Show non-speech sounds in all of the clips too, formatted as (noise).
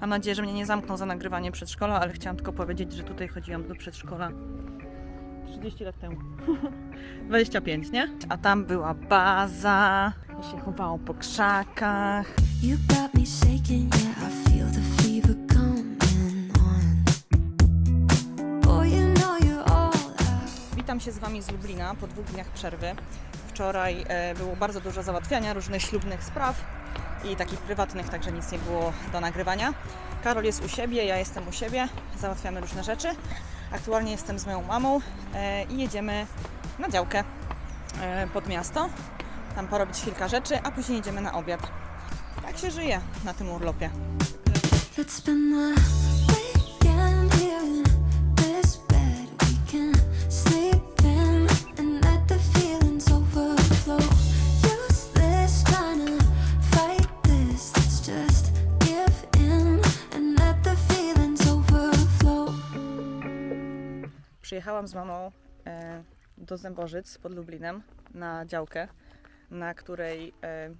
Mam nadzieję, że mnie nie zamkną za nagrywanie przedszkola, ale chciałam tylko powiedzieć, że tutaj chodziłam do przedszkola 30 lat temu. (laughs) 25, nie? A tam była baza, ja się chowało po krzakach. You got me shaking, yeah, I feel the fever coming on. Boy, you know you're all I Witam się z Wami z Lublina po dwóch dniach przerwy. Wczoraj e, było bardzo dużo załatwiania różnych ślubnych spraw i takich prywatnych, także nic nie było do nagrywania. Karol jest u siebie, ja jestem u siebie, załatwiamy różne rzeczy. Aktualnie jestem z moją mamą e, i jedziemy na działkę e, pod miasto, tam porobić kilka rzeczy, a później jedziemy na obiad. Tak się żyje na tym urlopie. Przyjechałam z mamą e, do Zębożyc pod Lublinem na działkę, na której e,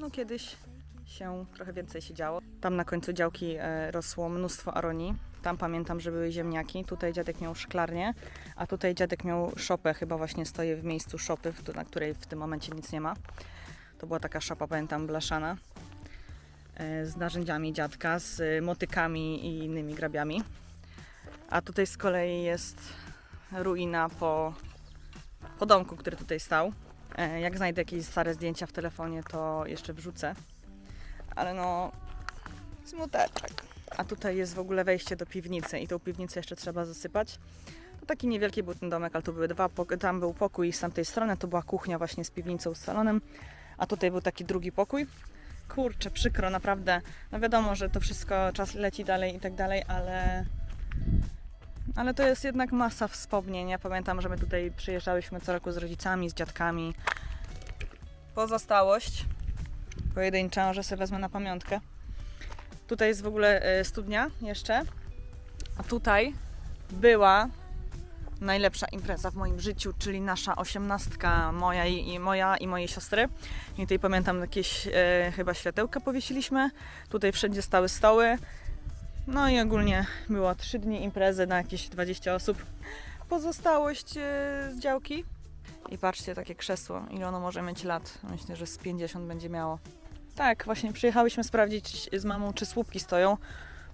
no kiedyś się trochę więcej się działo. Tam na końcu działki e, rosło mnóstwo aronii. Tam pamiętam, że były ziemniaki. Tutaj dziadek miał szklarnię, a tutaj dziadek miał szopę. Chyba właśnie stoję w miejscu szopy, na której w tym momencie nic nie ma. To była taka szopa, pamiętam, blaszana. Z narzędziami dziadka, z motykami i innymi grabiami. A tutaj z kolei jest ruina po, po domku, który tutaj stał. E, Jak znajdę jakieś stare zdjęcia w telefonie, to jeszcze wrzucę. Ale no, smuteczek. A tutaj jest w ogóle wejście do piwnicy i tą piwnicę jeszcze trzeba zasypać. To taki niewielki był ten domek, ale tu były dwa, tam był pokój z tamtej strony, to była kuchnia właśnie z piwnicą, z salonem, a tutaj był taki drugi pokój. Kurczę, przykro, naprawdę. No wiadomo, że to wszystko, czas leci dalej i tak dalej, ale ale to jest jednak masa wspomnień. Ja pamiętam, że my tutaj przyjeżdżałyśmy co roku z rodzicami, z dziadkami. Pozostałość pojedyncza, że sobie wezmę na pamiątkę. Tutaj jest w ogóle e, studnia jeszcze. A tutaj była najlepsza impreza w moim życiu, czyli nasza osiemnastka, moja i, i moja i mojej siostry. I tutaj pamiętam jakieś e, chyba światełka powiesiliśmy. Tutaj wszędzie stały stoły. No i ogólnie było 3 dni imprezy na jakieś 20 osób. Pozostałość e, z działki. I patrzcie, takie krzesło, ile ono może mieć lat. Myślę, że z 50 będzie miało. Tak, właśnie przyjechałyśmy sprawdzić z mamą, czy słupki stoją,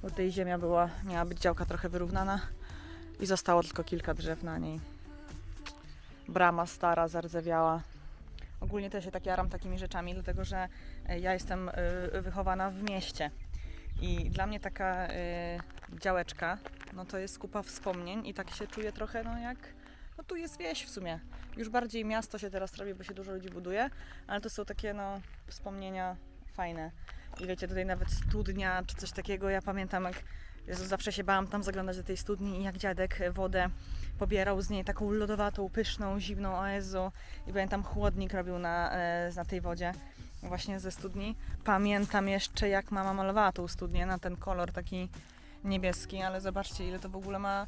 bo tej ziemia była, miała być działka trochę wyrównana i zostało tylko kilka drzew na niej. Brama stara, zardzewiała. Ogólnie też się tak jaram takimi rzeczami, dlatego że e, ja jestem e, wychowana w mieście. I dla mnie taka y, działeczka, no to jest kupa wspomnień i tak się czuję trochę, no jak, no tu jest wieś w sumie. Już bardziej miasto się teraz robi, bo się dużo ludzi buduje, ale to są takie, no, wspomnienia fajne. I wiecie, tutaj nawet studnia czy coś takiego, ja pamiętam jak Jezu, zawsze się bałam tam zaglądać do tej studni i jak dziadek wodę pobierał z niej taką lodowatą, pyszną, zimną, o Jezu. I pamiętam chłodnik robił na, e, na tej wodzie właśnie ze studni. Pamiętam jeszcze jak mama malowała tą studnię na ten kolor taki niebieski, ale zobaczcie ile to w ogóle ma,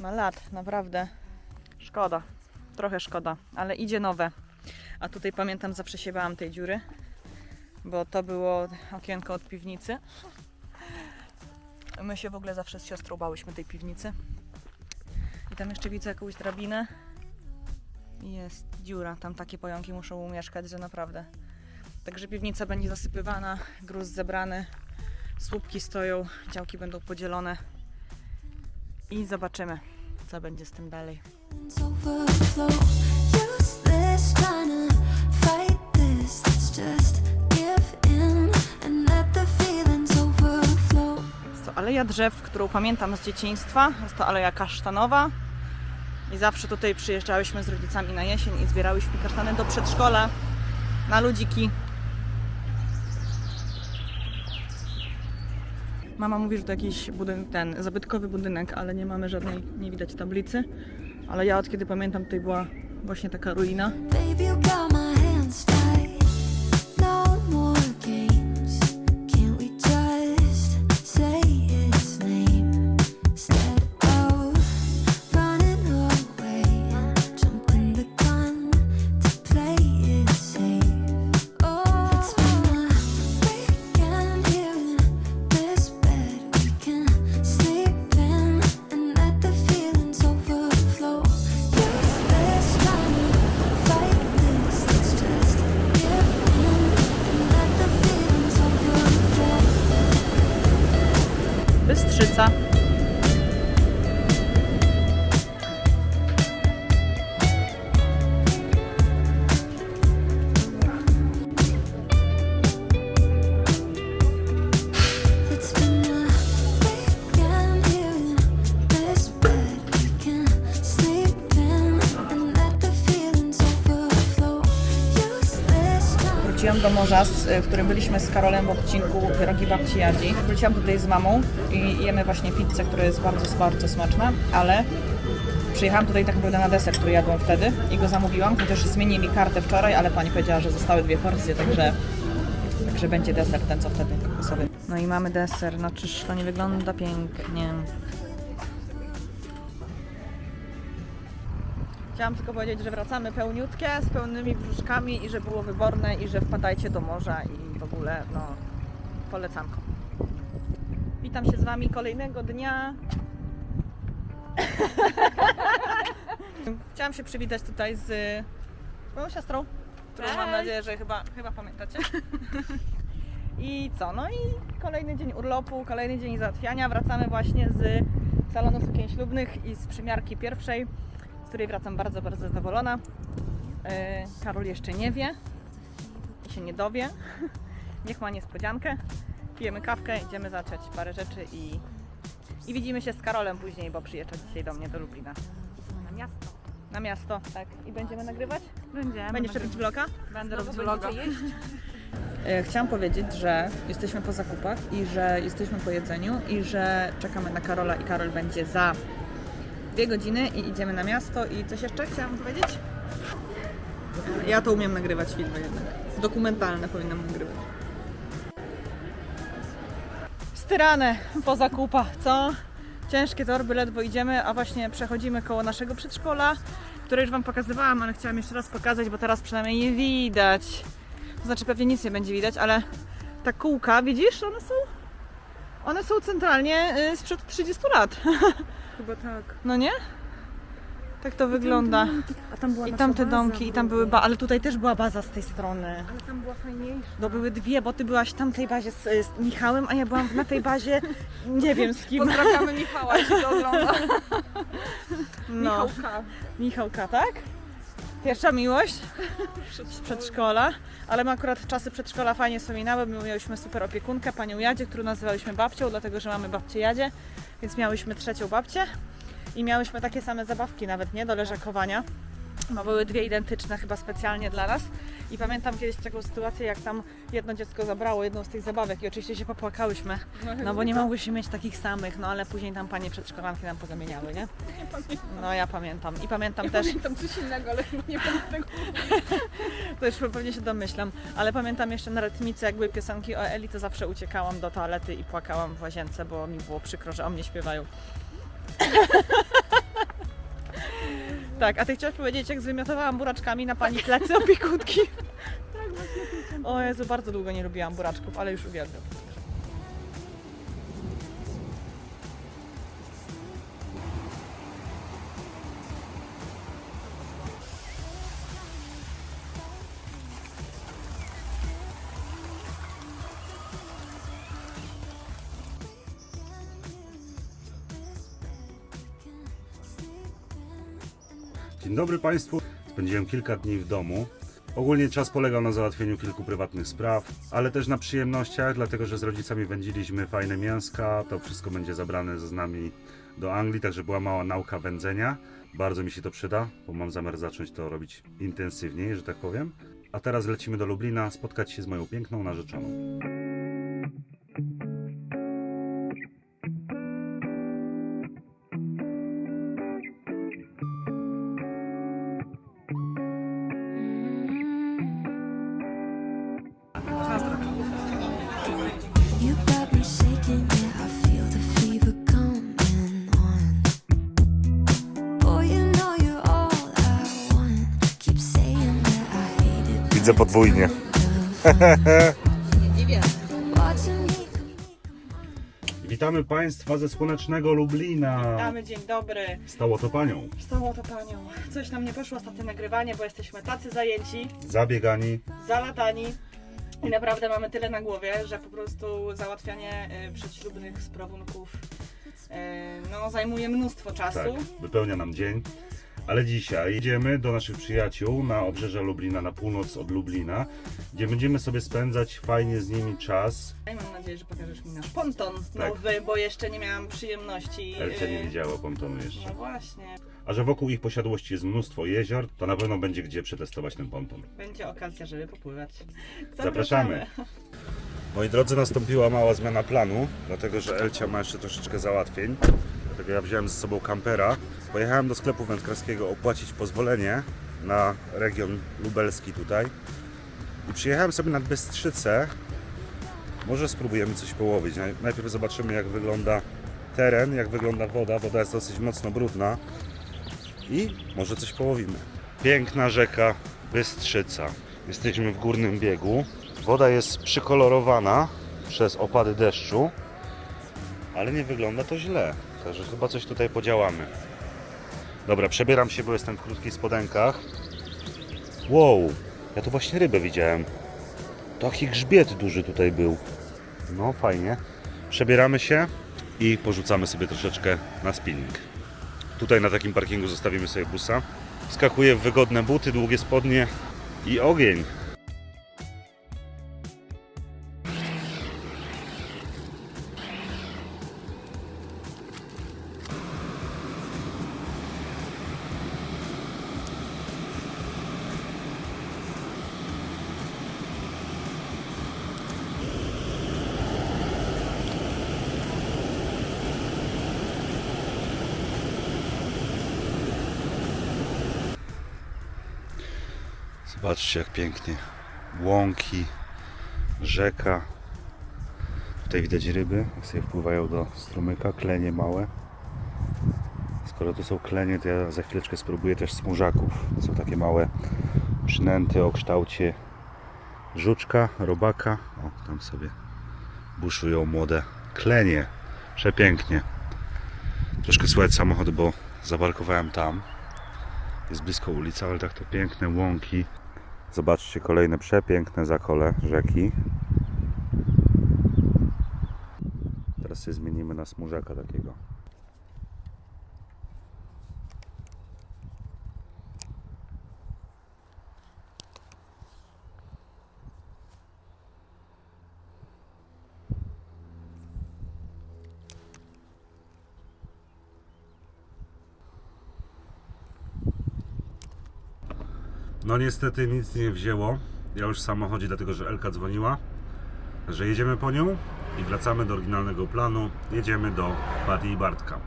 ma lat, naprawdę. Szkoda, trochę szkoda, ale idzie nowe. A tutaj pamiętam zawsze się bałam tej dziury, bo to było okienko od piwnicy. (laughs) My się w ogóle zawsze z siostrą bałyśmy tej piwnicy. I tam jeszcze widzę jakąś drabinę. I Jest dziura, tam takie pająki muszą umieszkać, że naprawdę. Także piwnica będzie zasypywana, gruz zebrany, słupki stoją, działki będą podzielone i zobaczymy, co będzie z tym dalej. Jest to aleja drzew, którą pamiętam z dzieciństwa. Jest to aleja kasztanowa. I zawsze tutaj przyjeżdżałyśmy z rodzicami na jesień i zbierałyśmy kasztany do przedszkola na ludziki. Mama mówi, że to jakiś budyn- ten zabytkowy budynek, ale nie mamy żadnej, nie widać tablicy. Ale ja od kiedy pamiętam, tutaj była właśnie taka ruina. Wróciłam do morza, z, w którym byliśmy z Karolem w odcinku Pierogi Babci Jadzi. Wróciłam tutaj z mamą i jemy właśnie pizzę, która jest bardzo, bardzo smaczna, ale przyjechałam tutaj tak naprawdę na deser, który jadłam wtedy i go zamówiłam, chociaż zmienili kartę wczoraj, ale pani powiedziała, że zostały dwie porcje, także, będzie deser ten, co wtedy. No i mamy deser, no czyż to nie wygląda pięknie. Chciałam tylko powiedzieć, że wracamy pełniutkie, z pełnymi brzuszkami i że było wyborne i że wpadajcie do morza i w ogóle, no, polecanko. Witam się z Wami kolejnego dnia. (laughs) Chciałam się przywitać tutaj z moją siostrą, którą mam Cześć. nadzieję, że chyba, chyba pamiętacie. I co? No i kolejny dzień urlopu, kolejny dzień załatwiania. Wracamy właśnie z salonu sukien ślubnych i z przymiarki pierwszej, której wracam bardzo, bardzo zadowolona. Yy, Karol jeszcze nie wie i się nie dowie. (laughs) Niech ma niespodziankę. Pijemy kawkę, idziemy zacząć parę rzeczy i, i widzimy się z Karolem później, bo przyjeżdża dzisiaj do mnie do Lublina. Na miasto. Na miasto, tak. I będziemy nagrywać? Będziemy. Będziesz robić vloga? Będę robić vloga. (laughs) E, Chciałam powiedzieć, że jesteśmy po zakupach i że jesteśmy po jedzeniu i że czekamy na Karola i Karol będzie za dwie godziny i idziemy na miasto i coś jeszcze chciałam powiedzieć? Ja to umiem nagrywać filmy jednak. Dokumentalne powinnam nagrywać. Styrane po zakupach, co? Ciężkie torby, ledwo idziemy, a właśnie przechodzimy koło naszego przedszkola, które już Wam pokazywałam, ale chciałam jeszcze raz pokazać, bo teraz przynajmniej je widać. To znaczy pewnie nic nie będzie widać, ale ta kółka, widzisz, one są one są centralnie y, sprzed 30 lat. (laughs) Chyba tak. No nie? Tak to wygląda. A tam była I tam te domki, i tam były ba, ale tutaj też była baza z tej strony. Ale tam była fajniejsza. No były dwie, bo ty byłaś w tamtej bazie z, z Michałem, a ja byłam na tej bazie (laughs) nie wiem z kim. Pozdrawiamy Michała, jeśli to ogląda. No. Michałka. Michałka, tak? Pierwsza miłość z przedszkola, ale my akurat czasy przedszkola fajnie wspominały, my miałyśmy super opiekunkę, panią Jadzie, którą nazywałyśmy babcią, dlatego że mamy babcię Jadzie, więc miałyśmy trzecią babcię i miałyśmy takie same zabawki nawet, nie, do leżakowania. No, były dwie identyczne chyba specjalnie dla nas i pamiętam kiedyś taką sytuację, jak tam jedno dziecko zabrało jedną z tych zabawek i oczywiście się popłakałyśmy, no bo nie mogłyśmy mieć takich samych, no ale później tam panie przedszkolanki nam pozamieniały, nie? No ja pamiętam i pamiętam Ja też, pamiętam coś innego, ale chyba nie pamiętam tego. (laughs) to już pewnie się domyślam, ale pamiętam jeszcze na rytmice, jak były piosenki o Eli, to zawsze uciekałam do toalety i płakałam w łazience, bo mi było przykro, że o mnie śpiewają. Tak, a ty chciałaś powiedzieć, jak zwymiotowałam buraczkami na pani plecy opiekunki? (laughs) Tak. O Jezu, bardzo długo nie lubiłam buraczków, ale już uwielbiam. Dzień dobry Państwu. Spędziłem kilka dni w domu. Ogólnie czas polegał na załatwieniu kilku prywatnych spraw, ale też na przyjemnościach, dlatego że z rodzicami wędziliśmy fajne mięska. To wszystko będzie zabrane z nami do Anglii, także była mała nauka wędzenia. Bardzo mi się to przyda, bo mam zamiar zacząć to robić intensywniej, że tak powiem. A teraz lecimy do Lublina spotkać się z moją piękną narzeczoną. Widzę podwójnie. (laughs) Witamy Państwa ze słonecznego Lublina. Damy dzień dobry. Stało to panią. Stało to panią. Coś nam nie poszło ostatnie nagrywanie, bo jesteśmy tacy zajęci, Zabiegani. zalatani, I naprawdę mamy tyle na głowie, że po prostu załatwianie y, przedślubnych sprawunków y, no, zajmuje mnóstwo czasu. Tak, wypełnia nam dzień. Ale dzisiaj idziemy do naszych przyjaciół na obrzeża Lublina, na północ od Lublina, gdzie będziemy sobie spędzać fajnie z nimi czas. I mam nadzieję, że pokażesz mi nasz ponton Tak. nowy, bo jeszcze nie miałam przyjemności. Elcia nie y, widziała pontonu jeszcze. No właśnie, A że wokół ich posiadłości jest mnóstwo jezior, to na pewno będzie gdzie przetestować ten ponton. będzie okazja, żeby popływać. Zapraszamy. Moi drodzy, nastąpiła mała zmiana planu, dlatego że Elcia ma jeszcze troszeczkę załatwień. Dlatego ja wziąłem ze sobą kampera. Pojechałem do sklepu wędkarskiego opłacić pozwolenie na region lubelski tutaj. I przyjechałem sobie nad Bystrzycę. Może spróbujemy coś połowić. Naj- Najpierw zobaczymy jak wygląda teren, jak wygląda woda. Woda jest dosyć mocno brudna. I może coś połowimy. Piękna rzeka Bystrzyca. Jesteśmy w górnym biegu. Woda jest przykolorowana przez opady deszczu, ale nie wygląda to źle. Także chyba coś tutaj podziałamy. Dobra, przebieram się, bo jestem w krótkich spodenkach. Wow, ja tu właśnie rybę widziałem. Taki grzbiet duży tutaj był. No fajnie. Przebieramy się i porzucamy sobie troszeczkę na spinning. Tutaj na takim parkingu zostawimy sobie busa. Skakuję w wygodne buty, długie spodnie i ogień. Zobaczcie jak pięknie. Łąki, rzeka. Tutaj widać ryby, jak sobie wpływają do strumyka, klenie małe. Skoro tu są klenie, to ja za chwileczkę spróbuję też smurzaków. To są takie małe przynęty o kształcie żuczka, robaka. O, tam sobie buszują młode klenie. Przepięknie. Troszkę słychać samochód, bo zaparkowałem tam. Jest blisko ulica, ale tak to piękne łąki. Zobaczcie kolejne przepiękne zakole rzeki. Teraz się zmienimy na smużaka takiego. No niestety nic nie wzięło. Ja już w samochodzie, dlatego że Elka dzwoniła, że jedziemy po nią i wracamy do oryginalnego planu. Jedziemy do Pati i Bartka.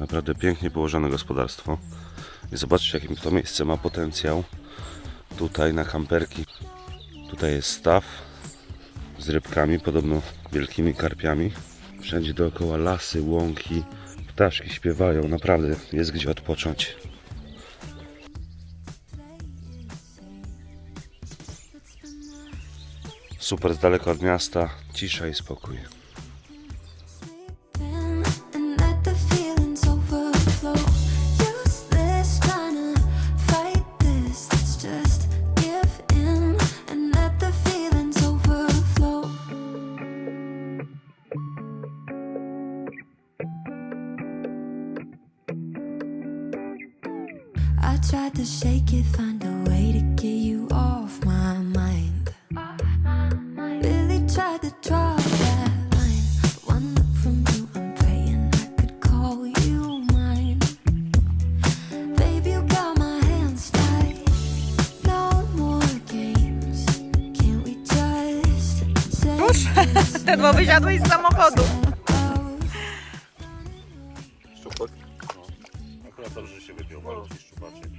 Naprawdę pięknie położone gospodarstwo. I zobaczcie, jakim to miejsce ma potencjał. Tutaj na kamperki. Tutaj jest staw z rybkami, podobno wielkimi karpiami. Wszędzie dookoła lasy, łąki, ptaszki śpiewają. Naprawdę jest gdzie odpocząć. Super z daleka od miasta, cisza i spokój. bo wysiadłeś z samochodu. Szczupak. No. Akurat dobrze, że się wypiął malutki szczupaczek.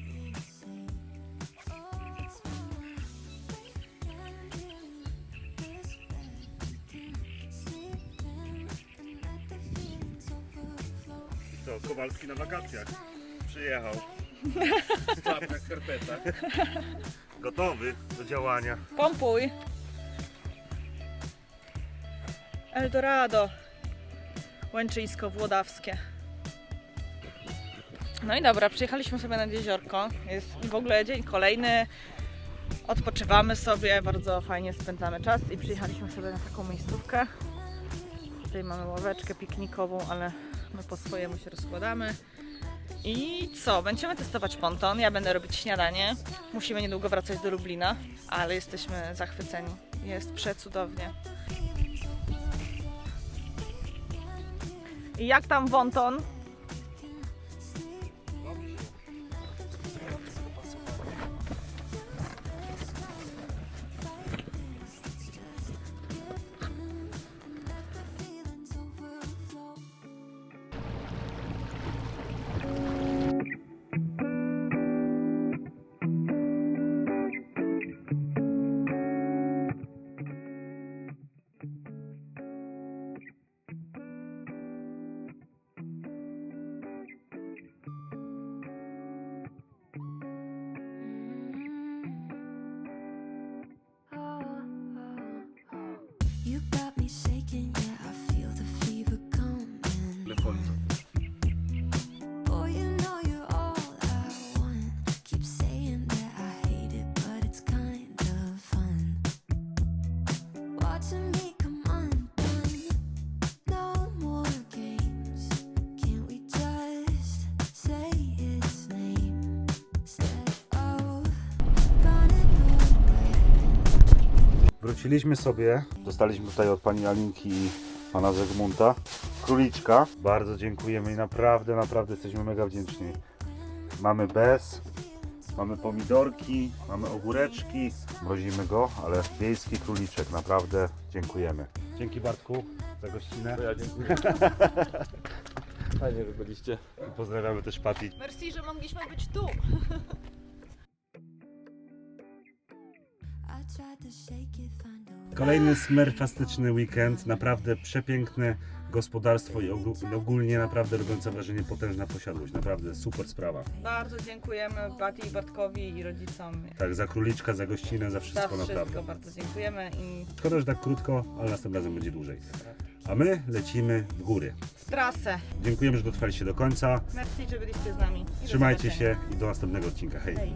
I Co, Kowalski na wakacjach. Przyjechał. (laughs) W czarnych skarpetach. Gotowy do działania. Pompuj. Eldorado. Łęczyńsko Włodawskie. No i dobra, przyjechaliśmy sobie nad jeziorko. Jest w ogóle dzień kolejny. Odpoczywamy sobie, bardzo fajnie spędzamy czas i przyjechaliśmy sobie na taką miejscówkę. Tutaj mamy ławeczkę piknikową, ale my po swojemu się rozkładamy. I co? Będziemy testować ponton. Ja będę robić śniadanie. Musimy niedługo wracać do Lublina, ale jesteśmy zachwyceni. Jest przecudownie. I jak tam wonton? Wróciliśmy sobie. Dostaliśmy tutaj od pani Alinki i pana Zygmunta króliczka. Bardzo dziękujemy i naprawdę, naprawdę jesteśmy mega wdzięczni. Mamy bez, mamy pomidorki, mamy ogóreczki. Mrozimy go, ale wiejski króliczek. Naprawdę dziękujemy. Dzięki Bartku za gościnę. To ja dziękuję. (laughs) Fajnie, że byliście. Pozdrawiamy też Pati. Merci, że mogliśmy być tu. (laughs) Kolejny smerfastyczny weekend, naprawdę przepiękne gospodarstwo i ogó- ogólnie naprawdę robiące wrażenie potężna posiadłość. Naprawdę super sprawa. Bardzo dziękujemy Bati i Bartkowi i rodzicom. Tak, za króliczka, za gościnę, za Za wszystko wszystko naprawdę. bardzo dziękujemy i Szkoda, że tak krótko, ale następnym razem będzie dłużej. A my lecimy w góry. w trasę. Dziękujemy, że dotrwaliście do końca. Merci, że byliście z nami. I do Trzymajcie zobaczenia. się i do następnego odcinka. Hej! Hej.